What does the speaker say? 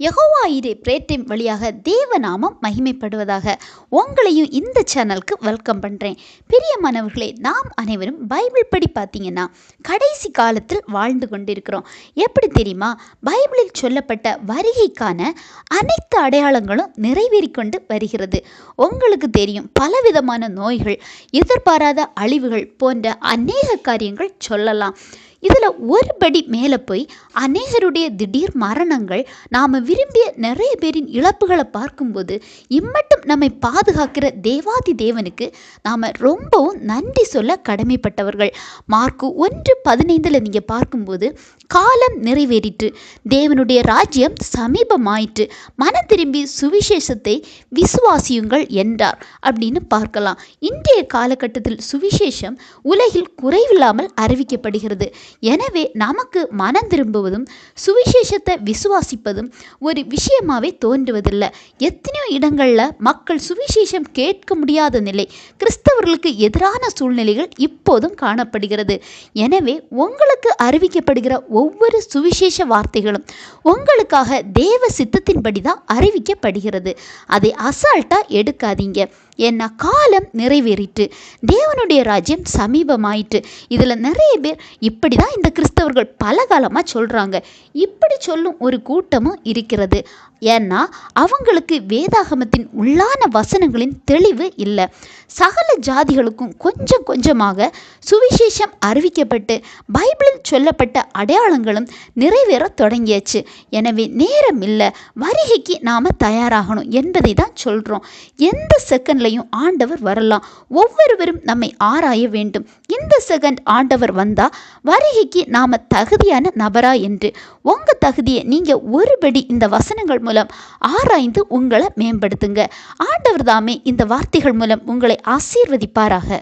யகோவா இரே பிரேட்டின் வழியாக தேவநாமம் மகிமைப்படுவதாக உங்களையும் இந்த சேனலுக்கு வெல்கம் பண்ணுறேன் பிரியமானவர்களே நாம் அனைவரும் பைபிள் படி பார்த்தீங்கன்னா கடைசி காலத்தில் வாழ்ந்து கொண்டிருக்கிறோம். எப்படி தெரியுமா? பைபிளில் சொல்லப்பட்ட வருகைக்கான அனைத்து அடையாளங்களும் நிறைவேறிக்கொண்டு வருகிறது. உங்களுக்கு தெரியும் பலவிதமான நோய்கள் எதிர்பாராத அழிவுகள் போன்ற அநேக காரியங்கள் சொல்லலாம். இதில் ஒரு படி மேலே போய் அநேகருடைய திடீர் மரணங்கள் நாம் விரும்பிய நிறைய பேரின் இழப்புகளை பார்க்கும்போது இம்மட்டும் நம்மை பாதுகாக்கிற தேவாதி தேவனுக்கு நாம் ரொம்பவும் நன்றி சொல்ல கடமைப்பட்டவர்கள். மார்க்கு ஒன்று பதினைந்தில் நீங்கள் பார்க்கும்போது காலம் நிறைவேறிற்று தேவனுடைய ராஜ்யம் சமீபமாயிற்று மனம் திரும்பி சுவிசேஷத்தை விசுவாசியுங்கள் என்றார் அப்படின்னு பார்க்கலாம். இன்றைய காலகட்டத்தில் சுவிசேஷம் உலகில் குறைவில்லாமல் அறிவிக்கப்படுகிறது. எனவே நமக்கு மனம் திரும்புவதும் சுவிசேஷத்தை விசுவாசிப்பதும் ஒரு விஷயமாவே தோன்றுவதில்லை. எத்தனையோ இடங்களில் மக்கள் சுவிசேஷம் கேட்க முடியாத நிலை கிறிஸ்தவர்களுக்கு எதிரான சூழ்நிலைகள் இப்போதும் காணப்படுகிறது. எனவே உங்களுக்கு அறிவிக்கப்படுகிற ஒவ்வொரு சுவிசேஷ வார்த்தைகளும் உங்களுக்காக தேவ சித்தத்தின்படி தான் அறிவிக்கப்படுகிறது. அதை அசால்ட்டாக எடுக்காதீங்க. ஏன்னா காலம் நிறைவேறிட்டு தேவனுடைய ராஜ்யம் சமீபமாயிட்டு இதில் நிறைய பேர் இப்படி தான் இந்த கிறிஸ்தவர்கள் பல காலமாக சொல்கிறாங்க இப்படி சொல்லும் ஒரு கூட்டமும் இருக்கிறது. ஏன்னா அவங்களுக்கு வேதாகமத்தின் உள்ளான வசனங்களின் தெளிவு இல்லை. சகல ஜாதிகளுக்கும் கொஞ்சம் கொஞ்சமாக சுவிசேஷம் அறிவிக்கப்பட்டு பைபிளில் சொல்லப்பட்ட அடையாளங்களும் நிறைவேற தொடங்கியாச்சு. எனவே நேரம் இல்லை வருகைக்கு நாம் தயாராகணும் என்பதை தான் சொல்கிறோம் எந்த செகண்ட்லையும் ஆண்டவர் வரலாம். ஒவ்வொருவரும் நம்மை ஆராய வேண்டும். இந்த செகண்ட் ஆண்டவர் வந்தால் வருகைக்கு நாம் தகுதியான நபரா என்று. உங்கள் தகுதியை நீங்கள் ஒருபடி இந்த வசனங்கள் மூலம் ஆராய்ந்து உங்களை மேம்படுத்துங்க. ஆண்டவர் தாமே இந்த வார்த்தைகள் மூலம் உங்களை ஆசீர்வதிப்பாராக.